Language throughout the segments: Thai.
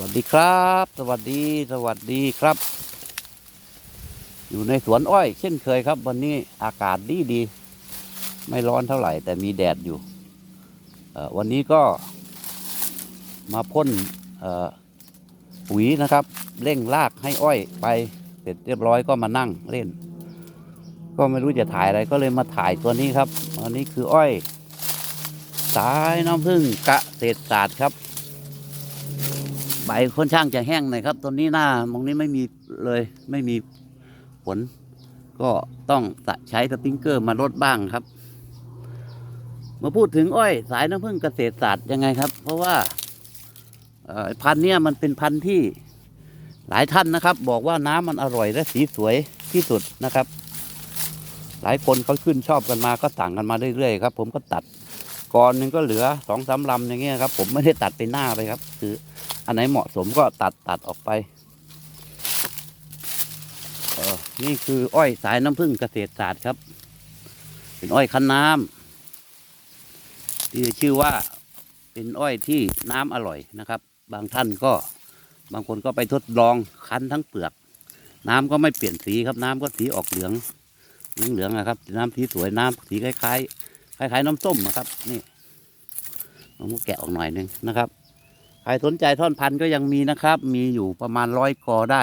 วัสดีครับ สวัสดีสวัสดีครับ อยู่ในสวนอ้อย เช่นเคยครับ วันนี้อากาศดีดี ไม่ร้อนเท่าไหร่ แต่มีแดดอยู่ วันนี้ก็มาพ่นปุ๋ยนะครับ เร่งรากให้อ้อยไป เสร็จเรียบร้อยก็มานั่งเล่น ก็ไม่รู้จะถ่ายอะไรก็เลยมาถ่ายตัวนี้ครับอันนี้คืออ้อย สายน้ำผึ้งกะเศษศาสตร์ครับ ใบค่อนข้างจะแห้งหน่อยครับต้นนี้หน้ามองนี้ไม่มีเลยไม่มีผล ก็ต้องใช้สปริงเกอร์มาลดบ้างครับ มาพูดถึงอ้อย สายน้ำผึ้งเกษตรศาสตร์ยังไงครับ เพราะว่าพันธุ์เนี้ยมันเป็นพันธุ์ที่หลายท่านนะครับ บอกว่าน้ำมันอร่อยและสีสวยที่สุดนะครับ หลายคนเขาขึ้นชอบกันมาก็สั่งกันมาเรื่อยๆครับ ผมก็ตัดก่อนหนึ่งก็เหลือสองสามลำอย่างเงี้ยครับ ผมไม่ได้ตัดไปหน้าไปครับ คือ อันไหนเหมาะสมก็ตัดตัดออกไปออนี่คืออ้อยสายน้ำผึ้งเกษตรศาสตร์ครับ เป็นอ้อยคั้นน้ำที่ชื่อว่าเป็นอ้อยที่น้ำอร่อยนะครับ บางท่านก็บางคนก็ไปทดลองคั้นทั้งเปลือก น้ำก็ไม่เปลี่ยนสีครับ น้ำก็สีออกเหลืองเหลืองเหลืองนะครับ น้ำสีสวยน้ำสีคล้ายๆคล้ายๆน้ำส้มนะครับ นี่เอามแกะออกหน่อยหนึงนะครับ ใครสนใจท่อนพันก็ยังมีนะครับ มีอยู่ประมาณร้อยกอได้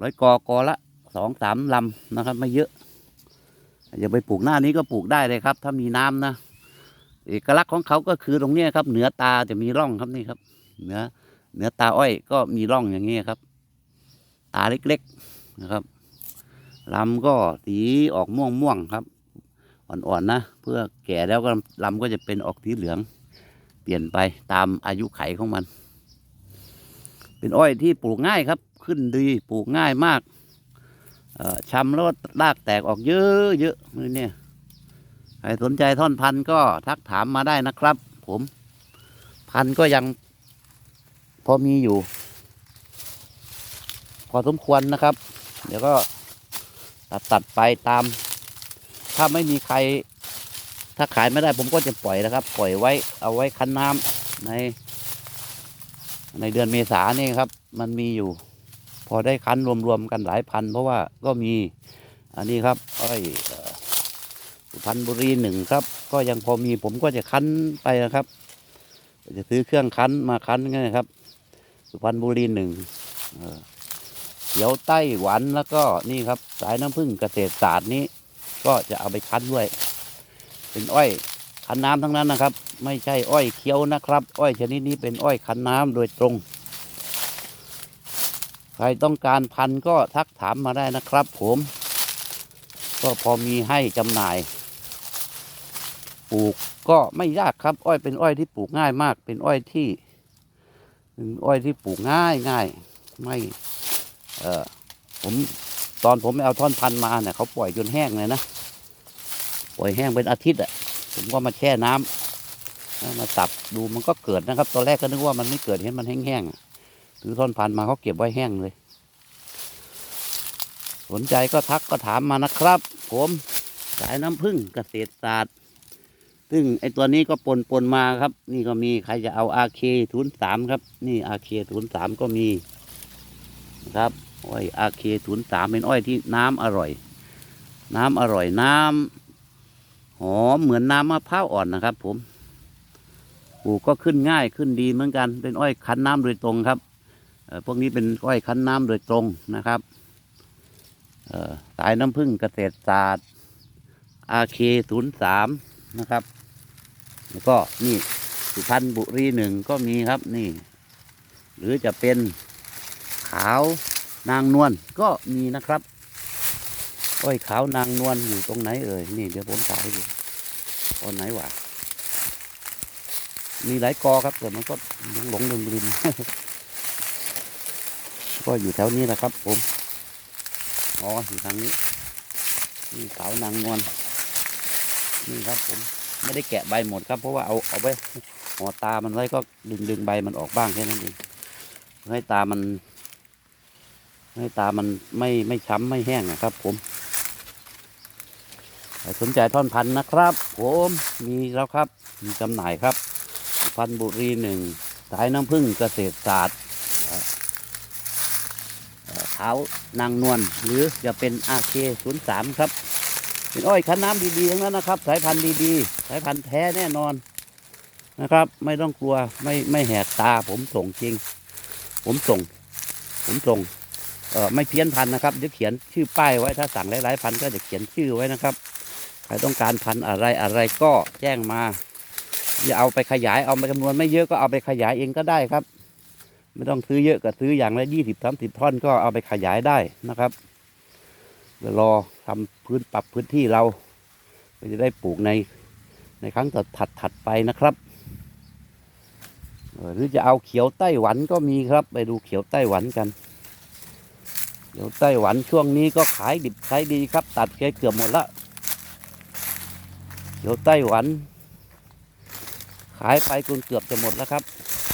ร้อยกอกอละสองสามลำนะครับ ไม่เยอะอย่าไปปลูกหน้านี้ก็ปลูกได้เลยครับ ถ้ามีน้ำนะเอกลักษณ์ของเขาก็คือตรงนี้ครับ เหนือตาจะมีร่องครับนี่ครับ เหนือเหนือตาอ้อยก็มีร่องอย่างนี้ครับ ตาเล็กๆนะครับลำก็สีออกม่วงม่วงๆครับ อ่อนๆนะ เพื่อแก่แล้วก็ลำก็จะเป็นออกสีเหลือง เปลี่ยนไปตามอายุไขของมัน เป็นอ้อยที่ปลูกง่ายครับ ขึ้นดีปลูกง่ายมากเอ่อชำแล้วรากแตกออกเยอะเยอะนี่เนี่ยใครสนใจท่อนพันธุ์ก็ทักถามมาได้นะครับ ผม พันธุ์ก็ยังพอมีอยู่ พอสมควรนะครับ เดี๋ยวก็ตัดตัดไปตาม ถ้าไม่มีใคร ถ้าขายไม่ได้ผมก็จะปล่อยนะครับ ปล่อยไว้เอาไว้คั้นน้ำใน ในเดือนเมษานี่ครับ มันมีอยู่ พอได้คั้นรวมๆกันหลายพัน เพราะว่าก็มีอันนี้ครับอ้อยสุพรรณบุรีหนึ่งครับ ก็ยังพอมีผมก็จะคั้นไปนะครับ จะซื้อเครื่องคั้นมาคั้นนะครับ สุพรรณบุรีหนึ่งเอ่อเขียวไต้หวันแล้วก็นี่ครับ สายน้ำผึ้งเกษตรศาสตร์นี้ ก็จะเอาไปคั้นด้วย เป็นอ้อยคันน้ำทั้งนั้นนะครับ ไม่ใช่อ้อยเคี้ยวนะครับ อ้อยชนิดนี้เป็นอ้อยคันน้ำโดยตรง ใครต้องการพันธุ์ก็ทักถามมาได้นะครับ ผม ก็พอมีให้จำหน่ายปลูกก็ไม่ยากครับ อ้อยเป็นอ้อยที่ปลูกง่ายมาก เป็นอ้อยที่เป็นอ้อยที่ปลูกง่ายง่ายไม่เออผมตอนผมไปเอาท่อนพันธุ์มาเนี่ยเขาปล่อยจนแห้งเลยนะ ปล่อยแห้งเป็นอาทิตย์อะผมก็มาแช่น้ำแล้วมาตับดูมันก็เกิดนะครับ ตอนแรกก็นึกว่ามันไม่เกิดเห็นมันแห้งๆอะถือท่อนพันธ์มาเขาเก็บไว้แห้งเลย สนใจก็ทักก็ถามมานะครับ ผมสายน้ำผึ้งเกษตรศาสตร์ ซึ่งไอตัวนี้ก็ปนปนมาครับ นี่ก็มีใครจะเอาอาเคทุนสามครับ นี่อาเคทุนสามก็มีนะครับอ้อยอาเคทุนสามเป็นอ้อยที่น้ำอร่อย น้ำอร่อยน้ำ หอมเหมือนน้ำมะพร้าวอ่อนนะครับ ผมปลูกก็ขึ้นง่ายขึ้นดีเหมือนกัน เป็นอ้อยคั้นน้ำโดยตรงครับเอพวกนี้เป็นอ้อยคั้นน้ำโดยตรงนะครับสายน้ำผึ้งเกษตรศาสตร์อาเคศูนย์สามนะครับ แล้วก็นี่สุพรรณบุรีหนึ่งก็มีครับนี่ หรือจะเป็นขาวนางนวลก็มีนะครับ อ้อยขาวนางนวลอยู่ตรงไหนเอ่ยนี่เดี๋ยวผมถ่ายให้ดูตอนไหนวะมีหลายกอครับแต่มันก็หลงหลงลืมลืมก็อยู่แถวนี้แหละครับ ผมอ๋ออยู่ทางนี้นี่ขาวนางนวลนี่ครับผมไม่ได้แกะใบหมดครับ เพราะว่าเอาเอาไว้ห่อตามันไว้ก็ดึงดึงใบมันออกบ้างแค่นั้นเองให้ตามัน ให้ตามันไม่ไม่ช้ำไม่แห้งนะครับ ผม สนใจท่อนพันธุ์นะครับผมมีแล้วครับ มีจำหน่ายครับสุพรรณบุรีหนึ่งสายน้ำผึ้งเกษตรศาสตร์เท้านางนวลหรือจะเป็น RK03 ครับ เป็นอ้อยคันน้ำดีๆทั้งนั้นนะครับ สายพันธุ์ดีๆ สายพันธุ์แท้แน่นอนนะครับ ไม่ต้องกลัวไม่ไม่แหกตาผมส่งจริง ผมส่ง ผมส่งเออไม่เพี้ยนพันธุ์นะครับจะเขียนชื่อป้ายไว้ถ้าสั่งหลายๆพันธุ์ก็จะเขียนชื่อไว้นะครับ รต้องการพันธุ์อะไรอะไรก็แจ้งมาอย่าเอาไปขยายเอาไปจำนวนไม่เยอะก็เอาไปขยายเองก็ได้ครับ ไม่ต้องซื้อเยอะก็ซื้ออย่างละยี่สิบสามสิบท่อนก็เอาไปขยายได้นะครับเดี๋ยวรอทำพื้นปรับพื้นที่เราก็จะได้ปลูกในในครั้งต่อถัดถัดไปนะครับหรือจะเอาเขียวไต้หวันก็มีครับ ไปดูเขียวไต้หวันกันเขียวไต้หวันช่วงนี้ก็ขายดิบขายดีครับ ตัดแกเกือบหมดละ เขียวไต้หวัน ขายไปจนเกือบจะหมดแล้วครับ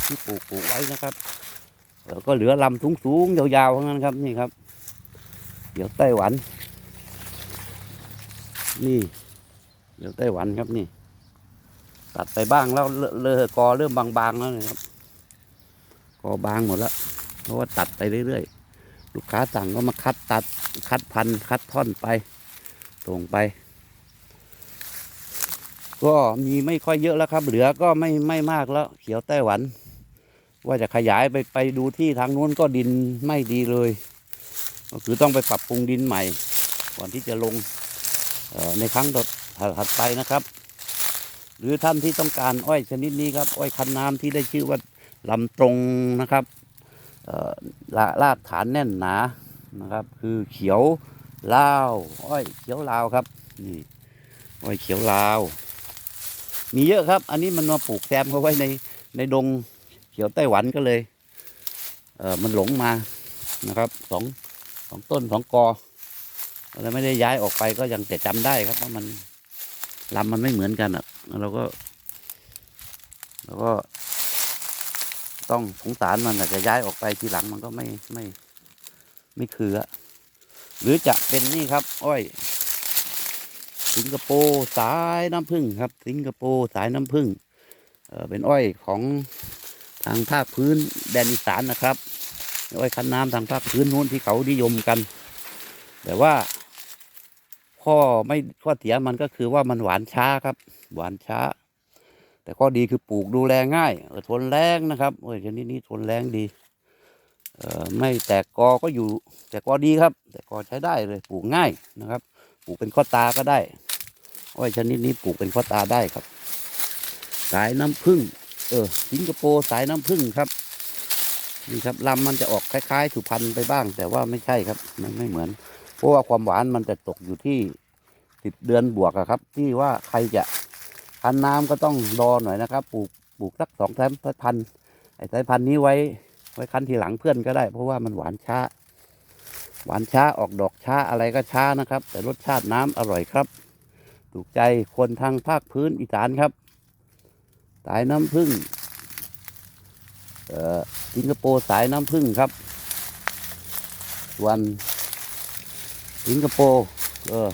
ที่ปลูกปลูกไว้นะครับเอ่อก็เหลือลำสูงๆยาวๆทั้งนั้นครับนี่ครับเขียวไต้หวัน นี่เขียวไต้หวันครับนี่ ตัดไปบ้างแล้วเลอะกอเริ่มบางๆแล้วนะครับกอบางหมดแล้วเพราะว่าตัดไปเรื่อยๆ ลูกค้าสั่งก็มาคัดตัดคัดพันคัดท่อนไปส่งไป ก็มีไม่ค่อยเยอะแล้วครับ เหลือก็ไม่ไม่มากแล้ว เขียวไต้หวัน ว่าจะขยายไปไปดูที่ทางนู้นก็ดินไม่ดีเลย ก็คือต้องไปปรับปรุงดินใหม่ ก่อนที่จะลงในครั้งต่อถัดไปนะครับ หรือท่านที่ต้องการอ้อยชนิดนี้ครับ อ้อยคันน้ำที่ได้ชื่อว่าลำตรงนะครับเอ่อละรากฐานแน่นหนานะครับ คือเขียวลาว อ้อยเขียวลาวครับนี่อ้อยเขียวลาว มีเยอะครับ อันนี้มันมาปลูกแซมเขาไว้ในในดงเขียวไต้หวันก็เลยเออมันหลงมานะครับสองสองต้นสองกอแล้วไม่ได้ย้ายออกไปก็ยังแต่จำได้ครับว่ามันลำมันไม่เหมือนกันอะเราก็เราก็ ต้องสงสารมันอาจจะย้ายออกไปทีหลังมันก็ไม่ไม่ไม่คืออะหรือจะเป็นนี่ครับ อ้อย สิงคโปร์สายน้ำผึ้งครับ สิงคโปร์สายน้ำผึ้งเป็นอ้อยของทางภาคพื้นแดนอีสานนะครับ อ้อยคันน้ำทางภาคพื้นนู้นที่เขานิยมกัน แต่ว่าข้อไม่ข้อเสียมันก็คือว่ามันหวานช้าครับ หวานช้า แต่ข้อดีคือปลูกดูแลง่ายทนแรงนะครับโอ้ยชนิดนี้ทนแรงดีไม่แตกกอก็อยู่ แต่กอดีครับ แต่กอใช้ได้เลยปลูกง่ายนะครับ ลูกเป็นข้อตาก็ได้อ้อยชนิดนี้ปลูกเป็นข้อตาได้ครับ สายน้ำผึ้งเออสิงคโปร์สายน้ำผึ้งครับนี่ครับลำมันจะออกคล้ายๆสุพรรณไปบ้าง แต่ว่าไม่ใช่ครับ มันไม่เหมือน เพราะว่าความหวานมันจะตกอยู่ที่สิบเดือนบวกอะครับ ที่ว่าใครจะพันน้ำก็ต้องรอหน่อยนะครับ ปลูกปลูกสักสองสายพันธุ์ไอ้สายพันธุ์นี้ไว้ ไว้คันทีหลังเพื่อนก็ได้ เพราะว่ามันหวานช้า หวานช้าออกดอกช้าอะไรก็ช้านะครับ แต่รสชาติน้ำอร่อยครับ ถูกใจคนทางภาคพื้นอีสานครับ สายน้ำผึ้งอ่อสิงคโปร์สายน้ำผึ้งครับส่วนสิงคโปร์เออ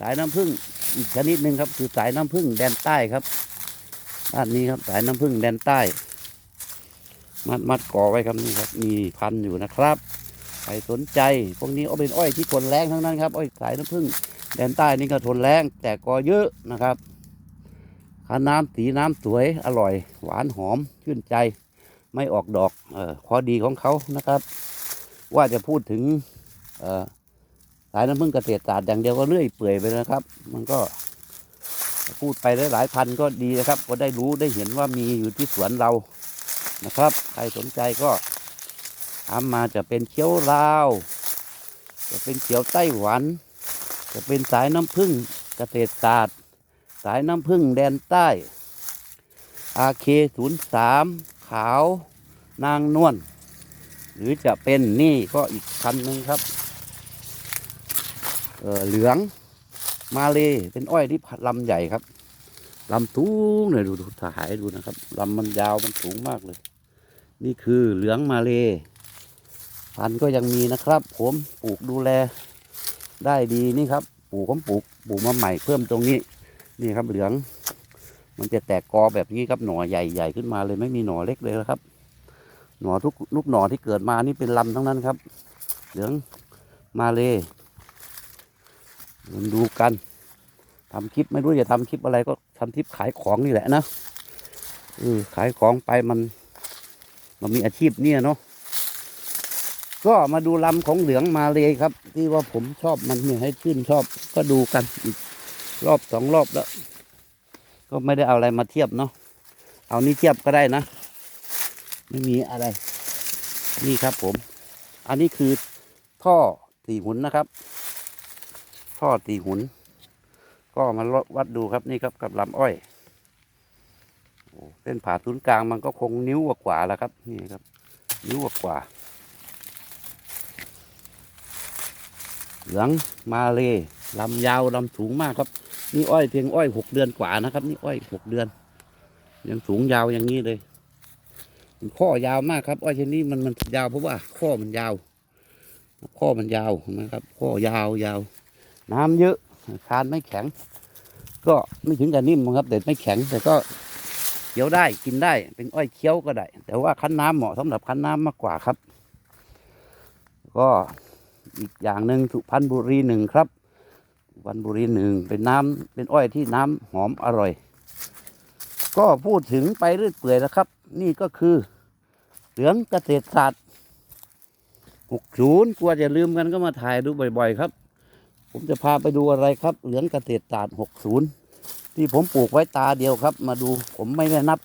สายน้ำผึ้งอีกชนิดหนึ่งครับคือสายน้ำผึ้งแดนใต้ครับด้านนี้ครับสายน้ำผึ้งแดนใต้ มัดมัดก่อไว้ครับนี่ครับมีพันอยู่นะครับ ใครสนใจ พวกนี้เอาเป็นอ้อยที่ทนแรงทั้งนั้นครับอ้อยสายน้ำผึ้งแดนใต้นี่ก็ทนแรงแต่กอเยอะนะครับคันน้ำสีน้ำสวยอร่อย หวานหอมชื่นใจ ไม่ออกดอกออข้อดีของเขานะครับ ว่าจะพูดถึงสายน้ำผึ้งเกษตรศาสตร์อย่างเดียวก็เลื่อยเปื่อยไปนะครับ มันก็พูดไปหลายพันก็ดีนะครับ ก็ได้รู้ได้เห็นว่ามีอยู่ที่สวนเรานะครับ ใครสนใจก็ ทำมาจะเป็นเขียวลาว จะเป็นเขียวไต้หวัน จะเป็นสายน้ำผึ้งเกษตรศาสตร์ สายน้ำผึ้งแดนใต้ RK 0 3ขาว นางนวลหรือจะเป็นนี่ก็อีกพันหนึ่งครับเออเหลืองมาเลยเป็นอ้อยที่ลำใหญ่ครับลำสูงเลยดูถ่ายดูนะครับลำมันยาวมันสูงมากเลย นี่คือเหลืองมาเลย พันธุ์ก็ยังมีนะครับ ผมปลูกดูแลได้ดีนี่ครับปลูกผมปลูกปลูกมาใหม่เพิ่มตรงนี้ นี่ครับเหลือง มันจะแตกกอแบบนี้ครับหน่อใหญ่ๆขึ้นมาเลยไม่มีหน่อเล็กเลยครับ หน่อทุกลูกหน่อที่เกิดมานี่เป็นลำทั้งนั้นครับ เหลืองมาเลยมาดูกันทำคลิปไม่รู้จะทำคลิปอะไรก็ทำคลิปขายของนี่แหละนะเออขายของไปมัน มันมีอาชีพเนี่ยเนาะ ก็มาดูลำของเหลืองมาเลยครับ ที่ว่าผมชอบมันเนี่ยให้ชื่นชอบก็ดูกันอีกรอบสองรอบแล้ว ก็ไม่ได้เอาอะไรมาเทียบเนาะเอานี่เทียบก็ได้นะ ไม่มีอะไร นี่ครับผม อันนี้คือท่อตีหุนนะครับ ท่อตีหุน ก็มาวัดดูครับนี่ครับกับลำอ้อยเส้นผ่าศูนย์กลางมันก็คงนิ้วกว่าแล้วครับ นี่ครับ นิ้วกว่า เหลืองมาเลยลำยาวลำสูงมากครับ นี่อ้อยเพียงอ้อยหกเดือนกว่านะครับ นี่อ้อยหกเดือน ยังสูงยาวอย่างนี้เลยข้อยาวมากครับ อ้อยชนิดนี้มันมันยาวเพราะว่าข้อมันยาว ข้อมันยาวนะครับ ข้อยาวยาว น้ำเยอะคานไม่แข็ง ก็ไม่ถึงกับนิ่มครับแต่ไม่แข็งแต่ก็เคี้ยวได้กินได้เป็นอ้อยเคี้ยวก็ได้ แต่ว่าคั้นน้ำเหมาะสำหรับคั้นน้ำมากกว่าครับ ก็ อีกอย่างหนึ่งสุพรรณบุรีหนึ่งครับสุพรรณบุรีหนึ่งเป็นน้ำเป็นอ้อยที่น้ำหอมอร่อย ก็พูดถึงไปเรื่อยเปื่อยนะครับ นี่ก็คือเหลืองเกษตรศาสตร์60กลัวจะลืมกันก็มาถ่ายดูบ่อยๆ ครับ ผมจะพาไปดูอะไรครับ เหลืองเกษตรศาสตร์60ที่ผมปลูกไว้ตาเดียวครับ มาดูผมไม่ได้นับ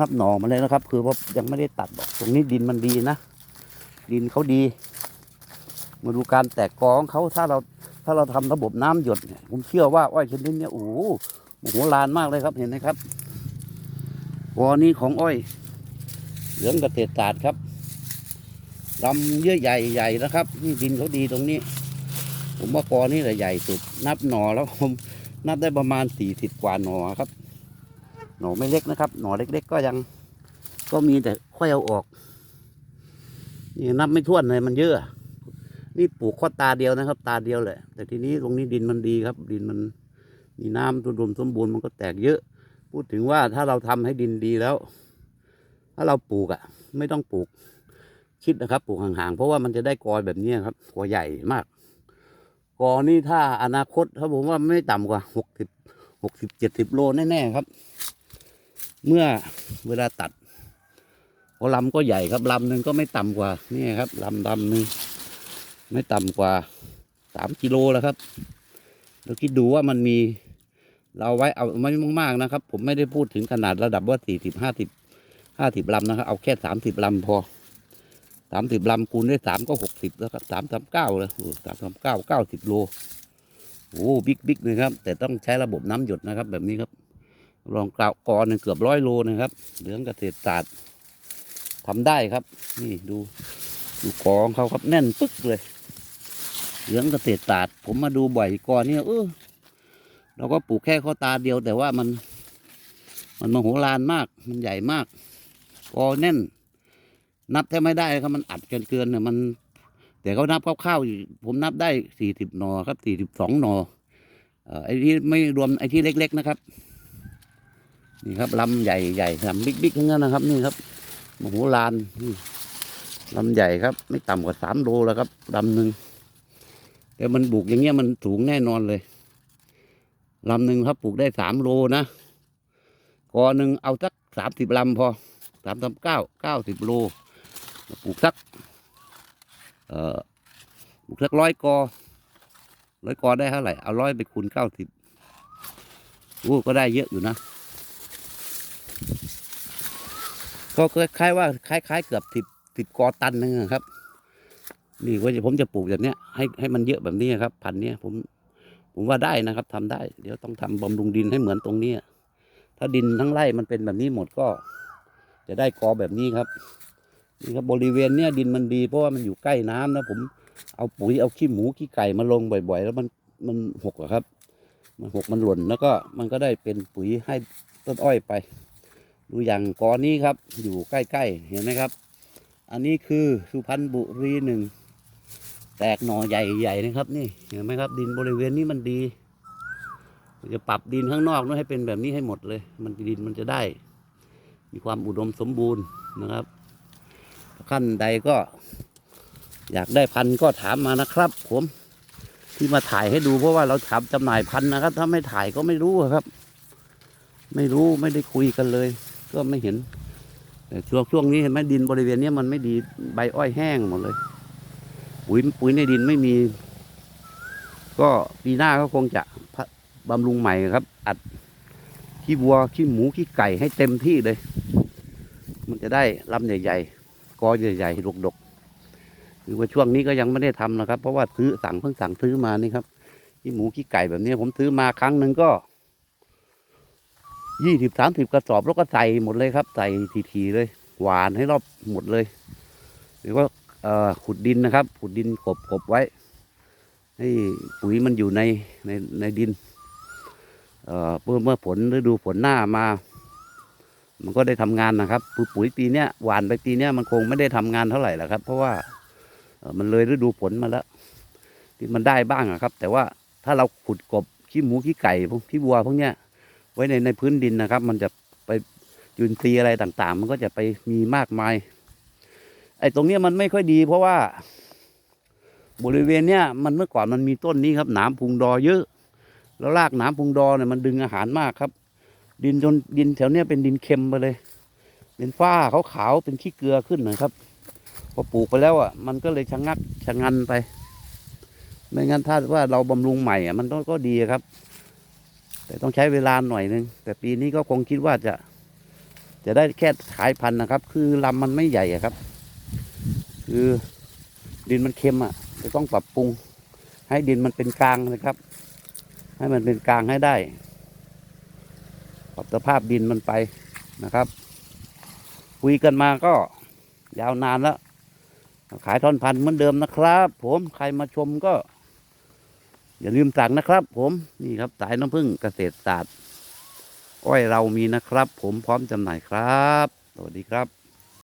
นับหน่อมาเลยนะครับ คือว่ายังไม่ได้ตัดหรอกตรงนี้ดินมันดีนะ ดินเขาดี มาดูการแตกกอของเขาถ้าเราถ้าเราทำระบบน้ำหยดเนี่ยผมเชื่อว่าอ้อยชนิดนี้โอ้โหโอ้โหลานมากเลยครับเห็นไหมครับกอนี้ของอ้อย เหลืองกษตรศาสตร์ครับลำเยอะใหญ่ใหญ่นะครับ นี่ดินเขาดีตรงนี้ ผมว่ากอนี่แหละใหญ่สุด นับหน่อแล้วผมนับได้ประมาณสี่สิบกว่าหน่อครับ หน่อไม่เล็กนะครับ หน่อเล็ก ๆ ก็ยัง ก็มีแต่ค่อยเอาออก นี่นับไม่ถ้วนเลยมันเยอะ นี่ปลูกข้อตาเดียวนะครับ ตาเดียวแหละ แต่ทีนี้ตรงนี้ดินมันดีครับ ดินมันมีน้ำรวมสมบูรณ์มันก็แตกเยอะ พูดถึงว่าถ้าเราทำให้ดินดีแล้ว ถ้าเราปลูกอะ ไม่ต้องปลูกคิดนะครับ ปลูกห่างๆ เพราะว่ามันจะได้กอแบบนี้ครับกอใหญ่มากกอนี่ถ้าอนาคตถ้าผมว่าไม่ต่ำกว่าหกสิบหกสิบเจ็ดสิบโลแน่ๆครับ เมื่อเวลาตัดลำก็ใหญ่ครับลำหนึ่งก็ไม่ต่ำกว่านี่ครับลำลำหนึ่ง ไม่ต่ำกว่าสามกิโลแล้วครับเราคิดดูว่ามันมีเราไว้เอาไม่มากๆนะครับ ผมไม่ได้พูดถึงขนาดระดับว่าสี่สิบห้าสิบห้าสิบลำนะครับ เอาแค่สามสิบลำพอสามสิบลำคูณด้วยสามก็หกสิบแล้วครับสามสามเก้าเลยสามสามเก้าเก้าสิบโลโอ้บิ๊กบิ๊กเลยครับ แต่ต้องใช้ระบบน้ำหยดนะครับ แบบนี้ครับลองกล่าวกรหนึ่งเกือบร้อยโลนะครับเหลืองเกษตรศาสตร์ทำได้ครับ นี่ดูดูกองเขาครับแน่นปึ๊กเลย เหลืองเกษตรศาสตร์ผมมาดูบ่อยก่อนเนี่ยเออเราก็ปลูกแค่ข้อตาเดียว แต่ว่ามัน มันมโหฬารมาก มันใหญ่มากกอแน่น นับแทบไม่ได้ครับมันอัดเกินเกินเนี่ยมัน แต่เขานับคร่าวๆผมนับได้สี่สิบหนอครับสี่สิบสองหนอไอ้ที่ไม่รวมไอ้ที่เล็ก ๆนะครับ นี่ครับลำใหญ่ใหญ่ลำบิ๊กๆทั้งนั้นนะครับ นี่ครับมโหฬารนี่ลำใหญ่ครับ ไม่ต่ำกว่าสามโลแล้วครับลำหนึ่ง แต่มันปลูกอย่างเงี้ยมันสูงแน่นอนเลยลำหนึ่งครับปลูกได้สามโลนะกอหนึ่งเอาสักสามสิบลำพอสามสามเก้าเก้าสิบโลปลูกสักเอ่อปลูกสักร้อยกอร้อยกอได้เท่าไหร่เอาร้อยไปคูณเก้าสิบโอ้ก็ได้เยอะอยู่นะก็คล้ายๆว่าคล้ายๆเกือบสิบสิบกอตันนึงครับ นี่ว่าผมจะปลูกแบบเนี้ยให้ให้มันเยอะแบบนี้ครับ พันเนี้ยผมผมว่าได้นะครับทำได้ เดี๋ยวต้องทำบำรุงดินให้เหมือนตรงเนี้ถ้าดินทั้งไร่มันเป็นแบบนี้หมดก็ จะได้กอแบบนี้ครับนี่ครับบริเวณเนี้ยดินมันดีเพราะว่ามันอยู่ใกล้น้ำนะผมเอาปุ๋ยเอาขี้หมูขี้ไก่มาลงบ่อย ๆ แล้วมันมันหกอะครับ มันหกมันหล่นแล้วก็มันก็ได้เป็นปุ๋ยให้ต้นอ้อยไป ดูอย่างกอนี้ครับ อยู่ใกล้ๆเห็นไหมครับ อันนี้คือสุพรรณบุรีหนึ่ง แตกหน่อใหญ่ๆนะครับ นี่เห็นไหมครับ ดินบริเวณนี้มันดีจะปรับดินข้างนอกนู้นให้เป็นแบบนี้ให้หมดเลย มันดินมันจะได้ มีความอุดมสมบูรณ์นะครับขั้นใดก็ อยากได้พันธุ์ก็ถามมานะครับ ผมที่มาถ่ายให้ดูเพราะว่าเราทำจำหน่ายพันธุ์นะครับ ถ้าไม่ถ่ายก็ไม่รู้ครับ ไม่รู้ไม่ได้คุยกันเลย ก็ไม่เห็นแต่ช่วงช่วงนี้เห็นไหมดินบริเวณนี้มันไม่ดีใบอ้อยแห้งหมดเลย ปุ๋ยปุ๋ยในดินไม่มี ก็ปีหน้าก็คงจะบำรุงใหม่ครับ อัดขี้วัวขี้หมูขี้ไก่ให้เต็มที่เลย มันจะได้ลำใหญ่ๆกอใหญ่ๆดกๆคือว่าช่วงนี้ก็ยังไม่ได้ทำนะครับ เพราะว่าซื้อสั่งเพิ่งสั่งซื้อมานี่ครับขี้หมูขี้ไก่แบบนี้ผมซื้อมาครั้งหนึ่งก็ยี่สิบสามสิบกระสอบแล้วก็ใส่หมดเลยครับ ใส่ทีๆเลย หวานให้รอบหมดเลยหรือว่า ขุดดินนะครับ ขุดดินกบกบไว้ ให้ปุ๋ยมันอยู่ในในในดินเมื่อเมื่อผลฤดูฝนหน้ามา มันก็ได้ทำงานนะครับปุ๋ยปุ๋ยปีเนี้ยหวานไปปีเนี้ยมันคงไม่ได้ทำงานเท่าไหร่หรอกครับ เพราะว่ามันเลยฤดูฝนมาแล้ว ที่มันได้บ้างอะครับ แต่ว่าถ้าเราขุดกบขี้หมูขี้ไก่พวกขี้วัวพวกเนี้ยไว้ในในพื้นดินนะครับ มันจะไปจุนทรีอะไรต่างๆ มันก็จะไปมีมากมาย ไอ้ตรงเนี้ยมันไม่ค่อยดี เพราะว่า บริเวณเนี้ยมันเมื่อก่อนมันมีต้นนี้ครับหนามพุงดอเยอะ แล้วรากหนามพุงดอเนี่ยมันดึงอาหารมากครับ ดินจนดินแถวเนี้ยเป็นดินเค็มไปเลย เป็นฝ้าขาวๆเป็นขี้เกลือขึ้นนะครับพอปลูกไปแล้วอะมันก็เลยชะงักชะงันไปไม่งั้นถ้าว่าเราบำรุงใหม่อะมันก็ก็ดีครับ แต่ต้องใช้เวลาหน่อยนึง แต่ปีนี้ก็คงคิดว่าจะ จะได้แค่ขายพันธุ์นะครับ คือลำมันไม่ใหญ่ครับ คือดินมันเค็มอะจะต้องปรับปรุง ให้ดินมันเป็นกลางนะครับ ให้มันเป็นกลางให้ได้ ปรับสภาพดินมันไปนะครับ คุยกันมาก็ยาวนานแล้ว ขายท่อนพันธุ์เหมือนเดิมนะครับ ผมใครมาชมก็ อย่าลืมสั่งนะครับ ผมนี่ครับสายน้ำผึ้งเกษตรศาสตร์อ้อยเรามีนะครับ ผมพร้อมจำหน่ายครับ สวัสดีครับ